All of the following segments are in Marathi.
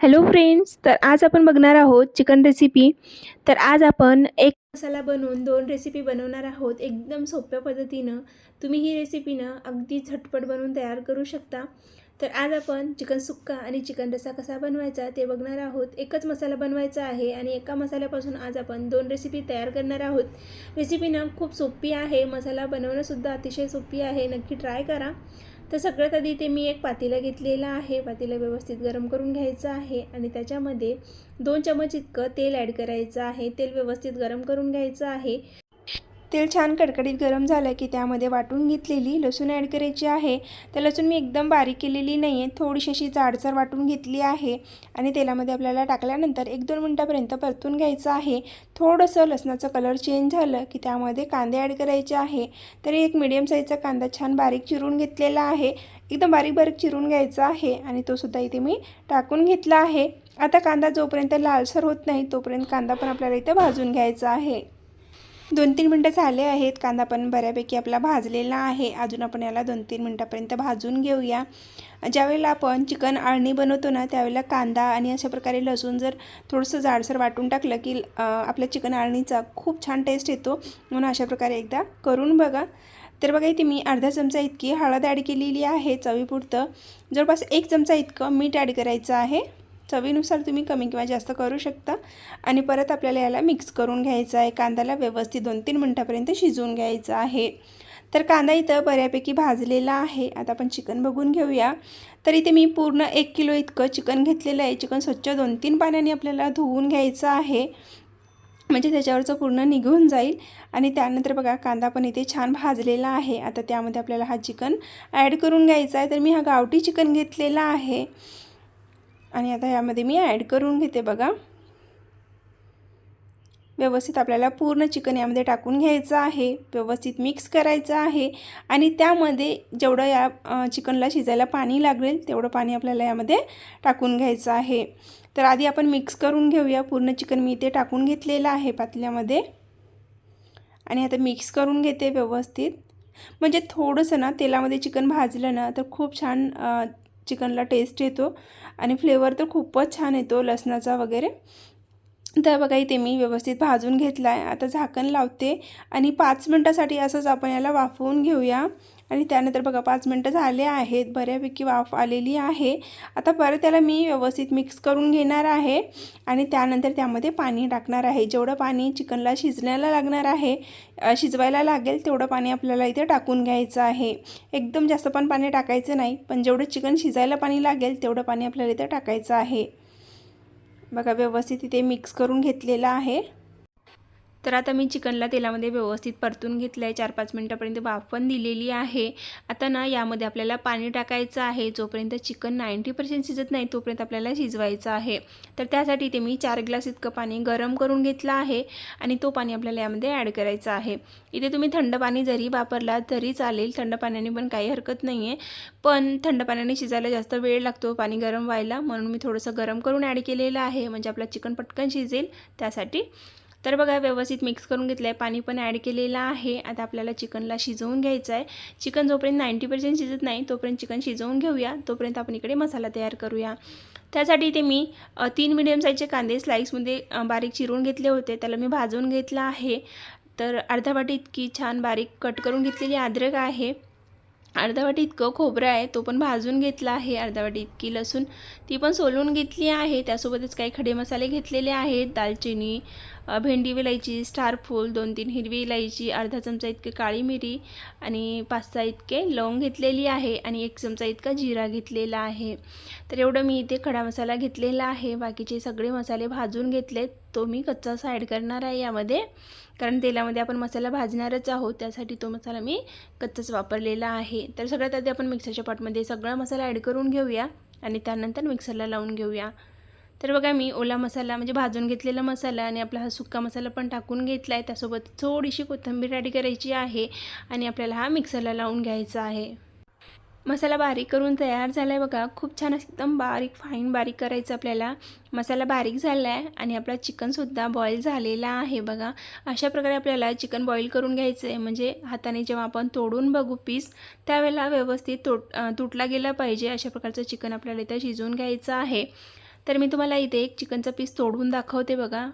हॅलो फ्रेंड्स तर आज आपण बघणार आहोत चिकन रेसिपी तर आज आपण एक मसाला बनवून दोन रेसिपी बनवणार आहोत एकदम सोप्या पद्धतीनं. तुम्ही ही रेसिपी ना अगदी झटपट बनवून तयार करू शकता. तर आज आपण चिकन सुक्का आणि चिकन रसा कसा बनवायचा ते बघणार आहोत. एकच मसाला बनवायचा आहे आणि एका मसाल्यापासून आज आपण दोन रेसिपी तयार करणार आहोत. रेसिपी ना खूप सोपी आहे. मसाला बनवणंसुद्धा अतिशय सोपी आहे. नक्की ट्राय करा. तर सगळ्यात आधी ते मी एक पातेला घेतलेला आहे. पातीला व्यवस्थित गरम करून घ्यायचं आहे आणि त्याच्यामध्ये दोन चमच इतकं तेल ॲड करायचं आहे. तेल व्यवस्थित गरम करून घ्यायचं आहे. तेल छान कडकडीत गरम झालं की त्यामध्ये वाटून घेतलेली लसूण ॲड करायची आहे. तर लसूण मी एकदम बारीक केलेली नाही आहे थोडीशी अशी जाडसर वाटून घेतली आहे. आणि तेलामध्ये आपल्याला टाकल्यानंतर एक दोन मिनटापर्यंत परतून घ्यायचं आहे. थोडंसं लसणाचं कलर चेंज झालं की त्यामध्ये कांदे ॲड करायचे आहे. तरी एक मिडियम साईजचा कांदा छान बारीक चिरून घेतलेला आहे. एकदम बारीक बारीक चिरून घ्यायचा आहे आणि तो सुद्धा इथे मी टाकून घेतला आहे. आता कांदा जोपर्यंत लालसर होत नाही तोपर्यंत कांदा पण आपल्याला इथे भाजून घ्यायचा आहे. दोन तीन मिनटं झाले आहेत. कांदा पण बऱ्यापैकी आपला भाजलेला आहे. अजून आपण याला दोन तीन मिनटापर्यंत भाजून घेऊया. ज्यावेळेला आपण चिकन आळणी बनवतो ना त्यावेळेला कांदा आणि अशा प्रकारे लसूण जर थोडंसं जाडसर वाटून टाकलं की आपल्या चिकन आळणीचा खूप छान टेस्ट येतो. म्हणून अशा प्रकारे एकदा करून बघा. तर बघा इथे मी अर्धा चमचा इतकी हळद ॲड केलेली आहे चवीपुरतं. जवळपास एक चमचा इतकं मीठ ॲड करायचं आहे. चवीनुसार तुम्ही कमी किंवा जास्त करू शकता. आणि परत आपल्याला याला मिक्स करून घ्यायचं आहे. कांद्याला व्यवस्थित दोन तीन मिनटापर्यंत शिजवून घ्यायचं आहे. तर कांदा इथं बऱ्यापैकी भाजलेला आहे. आता आपण चिकन बघून घेऊया. तर इथे मी पूर्ण एक किलो इतकं चिकन घेतलेलं आहे. चिकन स्वच्छ दोन तीन पाण्याने आपल्याला धुवून घ्यायचं आहे. म्हणजे त्याच्यावरचं पूर्ण निघून जाईल. आणि त्यानंतर बघा कांदा पण इथे छान भाजलेला आहे. आता त्यामध्ये आपल्याला हा चिकन ॲड करून घ्यायचा आहे. तर मी हा गावठी चिकन घेतलेला आहे. आणि आता यामध्ये मी ॲड करून घेते बघा. व्यवस्थित आपल्याला पूर्ण चिकन यामध्ये टाकून घ्यायचं आहे. व्यवस्थित मिक्स करायचं आहे. आणि त्यामध्ये जेवढं या चिकनला शिजायला पाणी लागेल तेवढं पाणी आपल्याला यामध्ये टाकून घ्यायचं आहे. तर आधी आपण मिक्स करून घेऊया. पूर्ण चिकन मी इथे टाकून घेतलेलं आहे पातल्यामध्ये. आणि आता मिक्स करून घेते व्यवस्थित. म्हणजे थोडंसं ना तेलामध्ये चिकन भाजलं ना तर खूप छान चिकनला टेस्ट येतो आणि फ्लेवर तर खूपच छान येतो लसणाचा वगैरे. तर बघा इथे मी व्यवस्थित भाजून घेतला आहे आता झाकण लावते आणि पाच मिनटासाठी असंच आपण याला वाफवून घेऊया. आणि त्यानंतर बघा पाच मिनटं झाले आहेत. बऱ्यापैकी वाफ आलेली आहे. आता परत त्याला मी व्यवस्थित मिक्स करून घेणार आहे आणि त्यानंतर त्यामध्ये पाणी टाकणार आहे. जेवढं पाणी चिकनला शिजण्याला लागणार आहे शिजवायला लागेल तेवढं पाणी आपल्याला इथे टाकून घ्यायचं आहे. एकदम जास्त पण पाणी टाकायचं नाही पण जेवढं चिकन शिजायला पाणी लागेल तेवढं पाणी आपल्याला इथे टाकायचं आहे. बघा व्यवस्थित इथे मिक्स करून घेतलेलं आहे. तर आता मी चिकनला तेलामध्ये व्यवस्थित परतून घेतलं आहे चार पाच मिनटापर्यंत वाफ पण दिलेली आहे. आता ना यामध्ये आपल्याला पाणी टाकायचं आहे. जोपर्यंत चिकन नाईंटी पर्सेंट शिजत नाही तोपर्यंत आपल्याला शिजवायचं आहे. तर त्यासाठी ते मी चार ग्लास इतकं पाणी गरम करून घेतलं आहे आणि तो पाणी आपल्याला यामध्ये ॲड करायचं आहे. इथे तुम्ही थंड पाणी जरी वापरला तरी चालेल. थंड पाण्याने पण काही हरकत नाही आहे पण थंड पाण्याने शिजायला जास्त वेळ लागतो. पाणी गरम व्हायला म्हणून मी थोडंसं गरम करून ॲड केलेलं आहे. म्हणजे आपलं चिकन पटकन शिजेल. त्यासाठी तर बघा व्यवस्थित मिक्स करून घेतलं आहे पाणी पण ॲड केलेलं आहे. आता आपल्याला चिकनला शिजवून घ्यायचं आहे चिकन जोपर्यंत नाईंटी पर्सेंट शिजत नाही तोपर्यंत चिकन शिजवून घेऊया. तोपर्यंत आपण इकडे मसाला तयार करूया. त्यासाठी ते मी तीन मिडियम साईजचे कांदे स्लाईसमध्ये बारीक चिरून घेतले होते. त्याला मी भाजून घेतलं आहे. तर अर्धा वाटी इतकी छान बारीक कट करून घेतलेली अद्रक आहे. अर्धा वाटी इतकं खोबरं आहे तो पण भाजून घेतला आहे. अर्धा वाटी इतकी लसूण ती पण सोलून घेतली आहे. त्यासोबतच काही खडे मसाले घेतलेले आहेत. दालचिनी भेंडी विलायची स्टारफूल दोन तीन हिरवी इलायची अर्धा चमचा इतके काळी मिरी आणि पाच सहा इतके लवंग घेतलेली आहे आणि एक चमचा इतका जिरा घेतलेला आहे. तर एवढं मी इथे खडा मसाला घेतलेला आहे. बाकीचे सगळे मसाले भाजून घेतलेत तो मी कच्चाच ॲड करणार आहे यामध्ये. कारण तेलामध्ये आपण मसाला भाजणारच आहोत. त्यासाठी तो मसाला मी कच्चाच वापरलेला आहे. तर सगळ्यात आधी आपण मिक्सरच्या पॉटमध्ये सगळा मसाला ॲड करून घेऊया आणि त्यानंतर मिक्सरला लावून घेऊया. तर बघा मी ओला मसाला म्हणजे भाजून घेतलेला मसाला आणि आपला हा सुक्का मसाला पण टाकून घेतला आहे त्यासोबत थोडीशी कोथिंबीर रेडी करायची आहे आणि आपल्याला हा मिक्सरला लावून घ्यायचा आहे. मसाला बारीक करून तयार झाला आहे बघा. खूप छान एकदम बारीक फाईन बारीक करायचं आपल्याला. मसाला बारीक झाला आहे आणि आपला चिकनसुद्धा बॉईल झालेला आहे बघा. अशा प्रकारे आपल्याला चिकन बॉईल करून घ्यायचं आहे म्हणजे हाताने जेव्हा आपण तोडून बघू पीस त्यावेळेला व्यवस्थित तोट तुटला गेला पाहिजे. अशा प्रकारचं चिकन आपल्याला इथं शिजवून घ्यायचं आहे. तर मी तुम्हाला इथे एक चिकनचा पीस तोडून दाखवते बघा.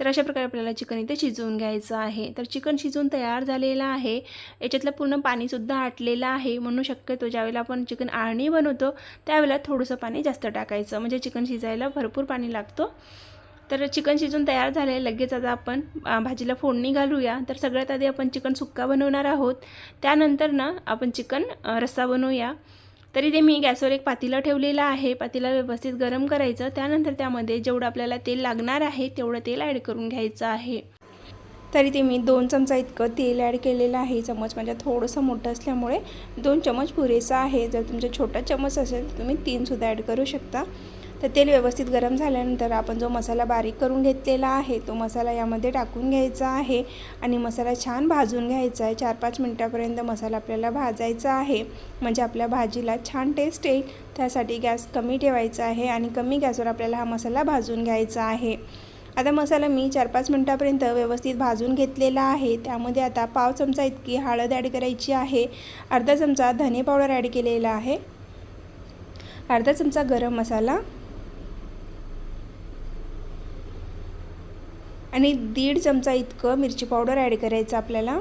तर अशा प्रकारे आपल्याला चिकन इथे शिजवून घ्यायचं आहे. तर चिकन शिजवून तयार झालेलं आहे. याच्यातलं पूर्ण पाणीसुद्धा आटलेलं आहे म्हणून शक्यतो. ज्यावेळेला आपण चिकन आळणी बनवतो त्यावेळेला थोडंसं पाणी जास्त टाकायचं. म्हणजे चिकन शिजायला भरपूर पाणी लागतो. तर चिकन शिजून तयार झाले लगेच आता आपण भाजीला फोडणी घालूया. तर सगळ्यात आधी आपण चिकन सुक्का बनवणार आहोत. त्यानंतर ना आपण चिकन रस्सा बनवूया. तरी ते मी गॅसवर एक पातीला ठेवलेलं आहे. पातीला व्यवस्थित गरम करायचं. त्यानंतर त्यामध्ये जेवढं आपल्याला तेल लागणार आहे तेवढं तेल ॲड करून घ्यायचं आहे. तरी ते मी दोन चमचा इतकं तेल ॲड केलेलं आहे. चमच माझ्या थोडंसं मोठं असल्यामुळे दोन चमच पुरेसा आहे. जर तुमचा छोटा चमच असेल तर तुम्ही तीनसुद्धा ॲड करू शकता. तर तेल व्यवस्थित गरम झाल्यानंतर आपण जो मसाला बारीक करून घेतलेला आहे तो मसाला यामध्ये टाकून घ्यायचा आहे आणि मसाला छान भाजून घ्यायचा आहे. चार पाच मिनटापर्यंत मसाला आपल्याला भाजायचा आहे. म्हणजे आपल्या भाजीला छान टेस्ट येईल. त्यासाठी गॅस कमी ठेवायचा आहे आणि कमी गॅसवर आपल्याला हा मसाला भाजून घ्यायचा आहे. आता मसाला मी चार पाच मिनटापर्यंत व्यवस्थित भाजून घेतलेला आहे. त्यामध्ये आता पाव चमचा इतकी हळद ॲड करायची आहे. अर्धा चमचा धने पावडर ॲड केलेला आहे. अर्धा चमचा गरम मसाला आणि दीड चमचा इतकं मिरची पावडर ॲड करायचं आपल्याला.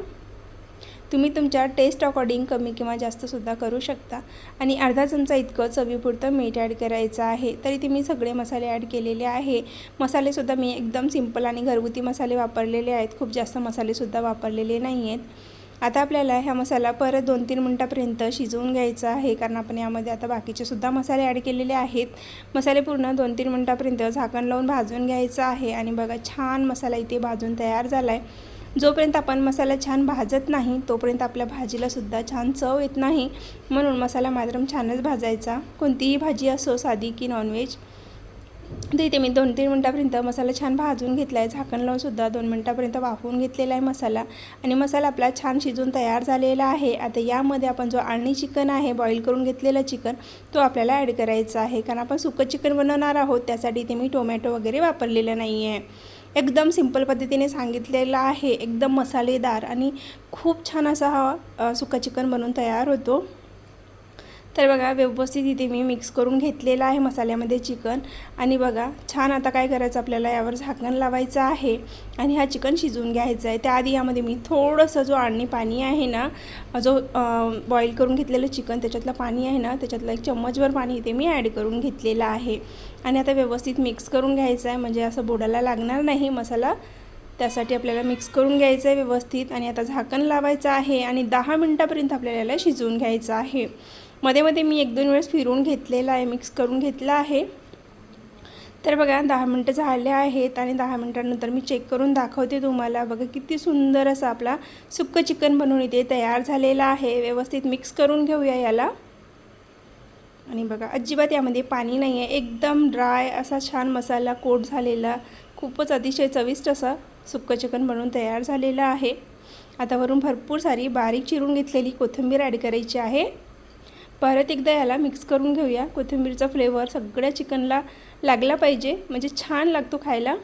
तुम्ही तुमच्या टेस्ट अकॉर्डिंग कमी किंवा जास्तसुद्धा करू शकता. आणि अर्धा चमचा इतकं चवीपुरतं मीठ ॲड करायचं आहे. तरी ते मी सगळे मसाले ॲड केलेले आहे. मसालेसुद्धा मी एकदम सिंपल आणि घरगुती मसाले वापरलेले आहेत. खूप जास्त मसालेसुद्धा वापरलेले नाही आहेत. आता आपल्याला ह्या मसाला परत दोन तीन मिनटापर्यंत शिजवून घ्यायचा आहे कारण आपण यामध्ये आता बाकीचे सुद्धा मसाले ॲड केलेले आहेत. मसाले पूर्ण दोन तीन मिनटापर्यंत झाकण लावून भाजून घ्यायचं आहे आणि बघा छान मसाला इथे भाजून तयार झाला आहे जोपर्यंत आपण मसाला छान भाजत नाही तोपर्यंत आपल्या भाजीलासुद्धा छान चव येत नाही. म्हणून मसाला मात्र छानच भाजायचा. कोणतीही भाजी असो साधी की नॉनव्हेज तर इथे मी दोन तीन मिनटापर्यंत मसाला छान भाजून घेतला आहे झाकण लावूनसुद्धा दोन मिनटापर्यंत वाफवून घेतलेला आहे मसाला. आणि मसाला आपला छान शिजून तयार झालेला आहे. आता यामध्ये आपण जो आळणी चिकन आहे बॉईल करून घेतलेला चिकन तो आपल्याला ॲड करायचा आहे. कारण आपण सुकं चिकन बनवणार आहोत त्यासाठी इथे मी टोमॅटो वगैरे वापरलेलं नाही आहे एकदम सिंपल पद्धतीने सांगितलेलं आहे. एकदम मसालेदार आणि खूप छान असा हा सुका चिकन बनवून तयार होतो. तर बघा व्यवस्थित इथे मी मिक्स करून घेतलेलं आहे मसाल्यामध्ये चिकन आणि बघा छान आता काय करायचं आपल्याला? यावर झाकण लावायचं आहे. आणि हा चिकन शिजवून घ्यायचा आहे. त्याआधी यामध्ये मी थोडंसं जो आणणी पाणी आहे ना जो बॉईल करून घेतलेलं चिकन त्याच्यातलं पाणी आहे ना त्याच्यातलं एक चम्मचभर पाणी इथे मी ॲड करून घेतलेलं आहे. आणि आता व्यवस्थित मिक्स करून घ्यायचं आहे. म्हणजे असं बोडाला लागणार नाही मसाला. त्यासाठी आपल्याला मिक्स करून घ्यायचं आहे व्यवस्थित. आणि आता झाकण लावायचं आहे. आणि दहा मिनटापर्यंत आपल्याला याला शिजवून घ्यायचं आहे. मध्ये मध्ये मी एक दोन वेळेस फिरून घेतलेला आहे मिक्स करून घेतला आहे. तर बघा दहा मिनटं झाले आहेत आणि दहा मिनटानंतर मी चेक करून दाखवते तुम्हाला. बघा किती सुंदर असा आपला सुक्कं चिकन बनवून इथे तयार झालेला आहे. व्यवस्थित मिक्स करून घेऊया याला. आणि बघा अजिबात यामध्ये पाणी नाही आहे एकदम ड्राय असा छान मसाला कोट झालेला खूपच अतिशय चविष्ट असा सुक्कं चिकन बनवून तयार झालेलं आहे. आता वरून भरपूर सारी बारीक चिरून घेतलेली कोथिंबीर ॲड करायची आहे. परत एकदा याला मिक्स करून घेऊया. कोथिंबीरचा फ्लेवर सगळ्या चिकनला लागला पाहिजे. म्हणजे छान लागतो खायला.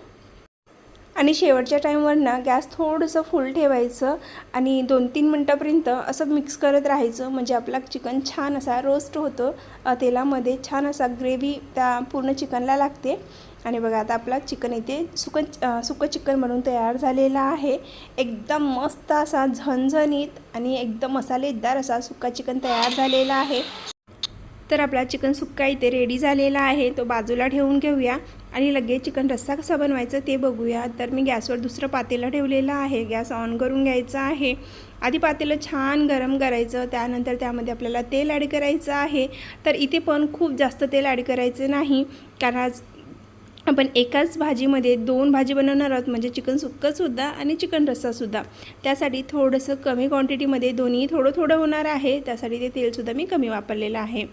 आणि शेवटच्या टाईमवर ना गॅस थोडंसं फुल ठेवायचं. आणि दोन तीन मिनटापर्यंत असं मिक्स करत राहायचं. म्हणजे आपला चिकन छान असा रोस्ट होतो. तेलामध्ये छान असा ग्रेव्ही त्या पूर्ण चिकनला लागते. आणि बघा आता आपला चिकन इथे सुकं सुकं चिकन म्हणून तयार झालेला आहे. एकदम मस्त असा झणझणीत आणि एकदम मसालेदार असा सुका चिकन तयार झालेला आहे. तर आपला चिकन सुक्का इथे रेडी झालेला आहे. तो बाजूला ठेवून घेऊया आणि लगेच चिकन रस्सा कसा बनवायचा ते बघूया. तर मी गॅसवर दुसरं पातेलं ठेवलेलं आहे. गॅस ऑन करून घ्यायचा आहे. आधी पातेलं छान गरम करायचं. त्यानंतर त्यामध्ये आपल्याला तेल ॲड करायचं आहे. तर इथे पण खूप जास्त तेल ॲड करायचं नाही. कारण आज आपण एकाच भाजीमध्ये दोन भाजी बनवणार आहोत. म्हणजे चिकन सुक्कंसुद्धा आणि चिकन रस्सासुद्धा त्यासाठी थोडंसं कमी क्वांटिटीमध्ये दोन्ही थोडं थोडं होणार आहे. त्यासाठी ते तेलसुद्धा मी कमी वापरलेलं आहे.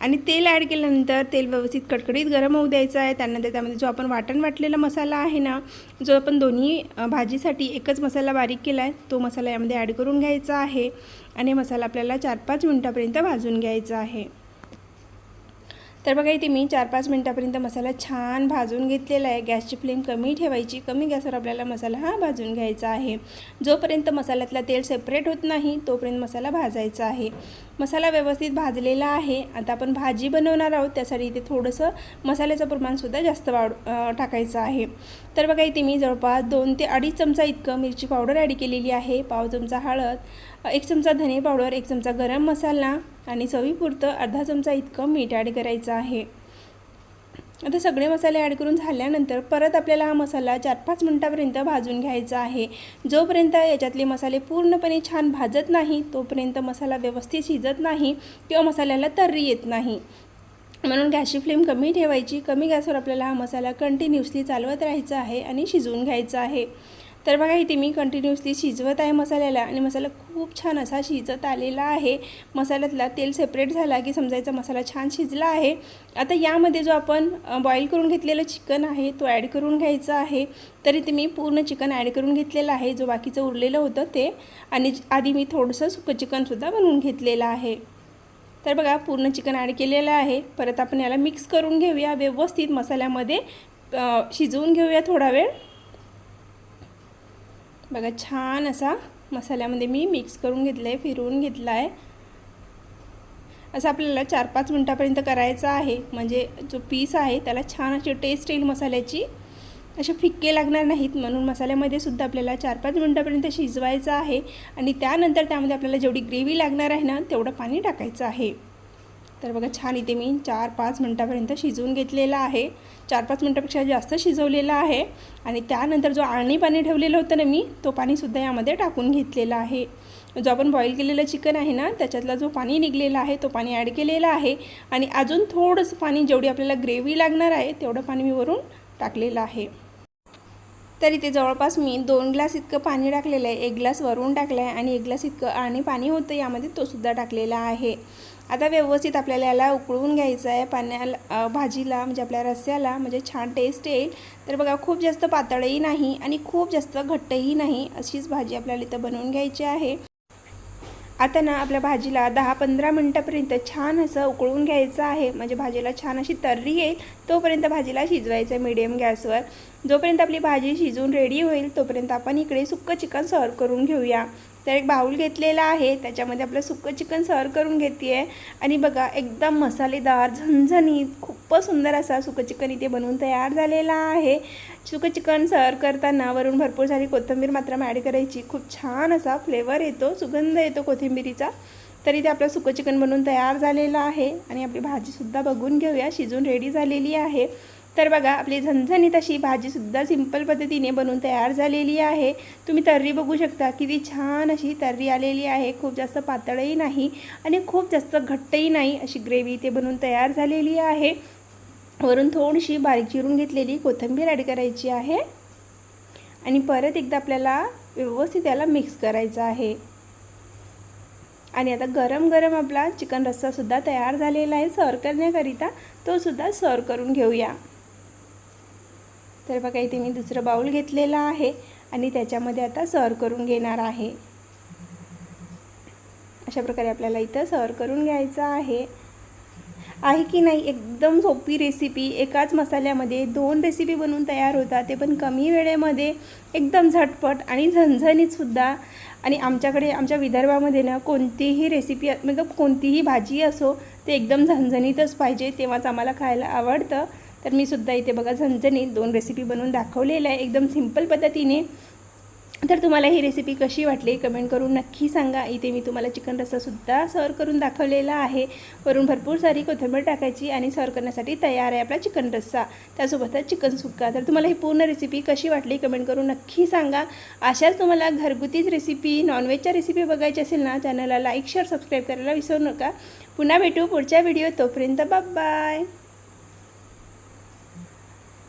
आणि तेल ॲड केल्यानंतर तेल व्यवस्थित कडकडीत गरम होऊ द्यायचं आहे. त्यानंतर त्यामध्ये जो आपण वाटण वाटलेला मसाला आहे ना जो आपण दोन्ही भाजीसाठी एकच मसाला बारीक केला आहे तो मसाला यामध्ये ॲड करून घ्यायचा आहे. आणि मसाला आपल्याला चार पाच मिनटापर्यंत भाजून घ्यायचा आहे. तर बघा इथे मी चार पाच मिनटापर्यंत मसाला छान भाजून घेतलेला आहे. गॅसची फ्लेम कमी ठेवायची. कमी गॅसवर आपल्याला मसाला हा भाजून घ्यायचा आहे. जोपर्यंत मसाल्यातला तेल सेपरेट होत नाही तोपर्यंत मसाला भाजायचा आहे. मसाला व्यवस्थित भाजलेला आहे. आता आपण भाजी बनवणार आहोत. त्यासाठी इथे थोडंसं मसाल्याचं प्रमाणसुद्धा जास्त वाढ टाकायचं आहे. तर बघा इथे मी जवळपास दोन ते अडीच चमचा इतकं मिरची पावडर ॲड केलेली आहे. पाव चमचा हळद एक चमचा धने पावडर एक चमचा गरम मसाला आणि चवीपुरतं अर्धा चमचा इतकं मीठ ॲड करायचं आहे. आता सगळे मसाले ॲड करून झाल्यानंतर परत आपल्याला हा मसाला चार पाच मिनटापर्यंत भाजून घ्यायचा आहे. जोपर्यंत याच्यातले मसाले पूर्णपणे छान भाजत नाही तोपर्यंत मसाला व्यवस्थित शिजत नाही किंवा मसाल्याला तर्री येत नाही. म्हणून गॅसची फ्लेम कमी ठेवायची. कमी गॅसवर आपल्याला हा मसाला कंटिन्युअसली चालवत राहायचा आहे आणि शिजवून घ्यायचा आहे. तर बघा इथे मी कंटिन्युअसली शिजवत आहे मसाल्याला आणि मसाला खूप छान असा शिजत आलेला आहे. मसाल्यातला तेल सेपरेट झाला की समजायचा मसाला छान शिजला आहे. आता यामध्ये जो आपण बॉईल करून घेतलेलं चिकन आहे तो ॲड करून घ्यायचा आहे. तर इथे मी पूर्ण चिकन ॲड करून घेतलेलं आहे जो बाकीचं उरलेलं होतं ते. आणि आधी मी थोडंसं सुकं चिकनसुद्धा बनवून घेतलेलं आहे. तर बघा पूर्ण चिकन ॲड केलेलं आहे. परत आपण याला मिक्स करून घेऊया व्यवस्थित मसाल्यामध्ये. शिजवून घेऊया थोडा वेळ. बघा छान असा मसाल्यामध्ये मी मिक्स करून घेतलं आहे फिरवून घेतला आहे असं आपल्याला चार पाच मिनटापर्यंत करायचं आहे. म्हणजे जो पीस आहे त्याला छान अशी टेस्ट येईल मसाल्याची. असे फिक्के लागणार नाहीत. म्हणून मसाल्यामध्ये सुद्धा आपल्याला चार पाच मिनटापर्यंत शिजवायचं आहे. आणि त्यानंतर त्यामध्ये आपल्याला जेवढी ग्रेव्ही लागणार आहे ना तेवढं पाणी टाकायचं आहे. तर बघा छान इथे मी चार पाच मिनटापर्यंत शिजवून घेतलेला आहे. चार पाच मिनटापेक्षा जास्त शिजवलेलं आहे. आणि त्यानंतर जो आळणी पाणी ठेवलेलं होतं ना मी तो पाणीसुद्धा यामध्ये टाकून घेतलेला आहे. जो आपण बॉईल केलेलं चिकन आहे ना त्याच्यातला जो पाणी निघलेला आहे तो पाणी ॲड केलेला आहे. आणि अजून थोडंसं पाणी जेवढी आपल्याला ग्रेव्ही लागणार आहे तेवढं पाणी मी वरून टाकलेलं आहे. तर इथे जवळपास मी दोन ग्लास इतकं पाणी टाकलेलं आहे. एक ग्लास वरून टाकलं आहे आणि एक ग्लास इतकं आणि पाणी होतं यामध्ये तो सुद्धा टाकलेला आहे. आता व्यवस्थित आपल्याला याला उकळून घ्यायचं आहे. पाण्याला भाजीला म्हणजे आपल्या रस्स्याला म्हणजे छान टेस्ट येईल. तर बघा खूप जास्त पातळही नाही आणि खूप जास्त घट्टही नाही अशीच भाजी आपल्याला इथं बनवून घ्यायची आहे. आता ना आपल्या भाजीला दहा पंधरा मिनटापर्यंत छान असं उकळून घ्यायचं आहे. म्हणजे भाजीला छान अशी तर्री येईल. तोपर्यंत भाजीला शिजवायचं आहे मीडियम गॅसवर. जोपर्यंत आपली भाजी शिजून रेडी होईल तोपर्यंत आपण इकडे सुक्कं चिकन सर्व करून घेऊया. तर एक बाऊल घेतलेला आहे. त्याच्यामध्ये आपलं सुकं चिकन सर्व करून घेते आहे आणि बघा एकदम मसालेदार झणझणीत खूपच सुंदर असा सुकं चिकन इथे बनवून तयार झालेला आहे. सुकं चिकन सर्व करताना वरून भरपूर सारी कोथिंबीर मात्र ॲड करायची. खूप छान असा फ्लेवर येतो सुगंध येतो कोथिंबीरीचा. तर इथे आपलं सुकं चिकन बनवून तयार झालेलं आहे. आणि आपली भाजीसुद्धा बघून घेऊया शिजून रेडी झालेली आहे. तर बघा आपली झणझणीत अशी भाजीसुद्धा सिंपल पद्धतीने बनवून तयार झालेली आहे. तुम्ही तर्री बघू शकता किती छान अशी तर्री आलेली आहे. खूप जास्त पातळही नाही आणि खूप जास्त घट्टही नाही अशी ग्रेव्ही इथे बनवून तयार झालेली आहे. वरून थोडीशी बारीक चिरून घेतलेली कोथिंबीर ॲड करायची आहे. आणि परत एकदा आपल्याला व्यवस्थित याला मिक्स करायचं आहे. आणि आता गरम गरम आपला चिकन रस्सासुद्धा तयार झालेला आहे. सर्व करण्याकरिता तो सुद्धा सर्व करून घेऊया. तर बघा इथे मी दुसरं बाऊल घेतलेलं आहे आणि त्याच्यामध्ये आता सर्व करून घेणार आहे. अशा प्रकारे आपल्याला इथं सर्व करून घ्यायचं आहे. आहे की नाही? एकदम सोपी रेसिपी एकाच मसाल्यामध्ये दोन रेसिपी बनवून तयार होतात. ते पण कमी वेळेमध्ये एकदम झटपट आणि झणझणीतसुद्धा आणि आमच्याकडे आमच्या विदर्भामध्ये ना कोणतीही रेसिपी म्हणजे कोणतीही भाजी असो ते एकदम झणझणीतच पाहिजे. तेव्हाच आम्हाला खायला आवडतं. तर मी सुद्धा इथे बघा झणझणीत दोन रेसिपी बनवून दाखवलेल्या आहे एकदम सिंपल पद्धतीने. तर तुम्हाला ही रेसिपी कशी वाटली कमेंट करून नक्की सांगा. इथे मी तुम्हाला चिकन रस्सासुद्धा सर्व करून दाखवलेला आहे. वरून भरपूर सारी कोथिंबीर टाकायची आणि सर्व करण्यासाठी तयार आहे आपला चिकन रस्सा. त्यासोबतच चिकन सुक्का. तर तुम्हाला ही पूर्ण रेसिपी कशी वाटली कमेंट करून नक्की सांगा. अशाच तुम्हाला घरगुतीच रेसिपी नॉनव्हेजच्या रेसिपी बघायची असेल ना चॅनलला लाईक शेअर सबस्क्राईब करायला विसरू नका. पुन्हा भेटू पुढच्या व्हिडिओ तोपर्यंत बाय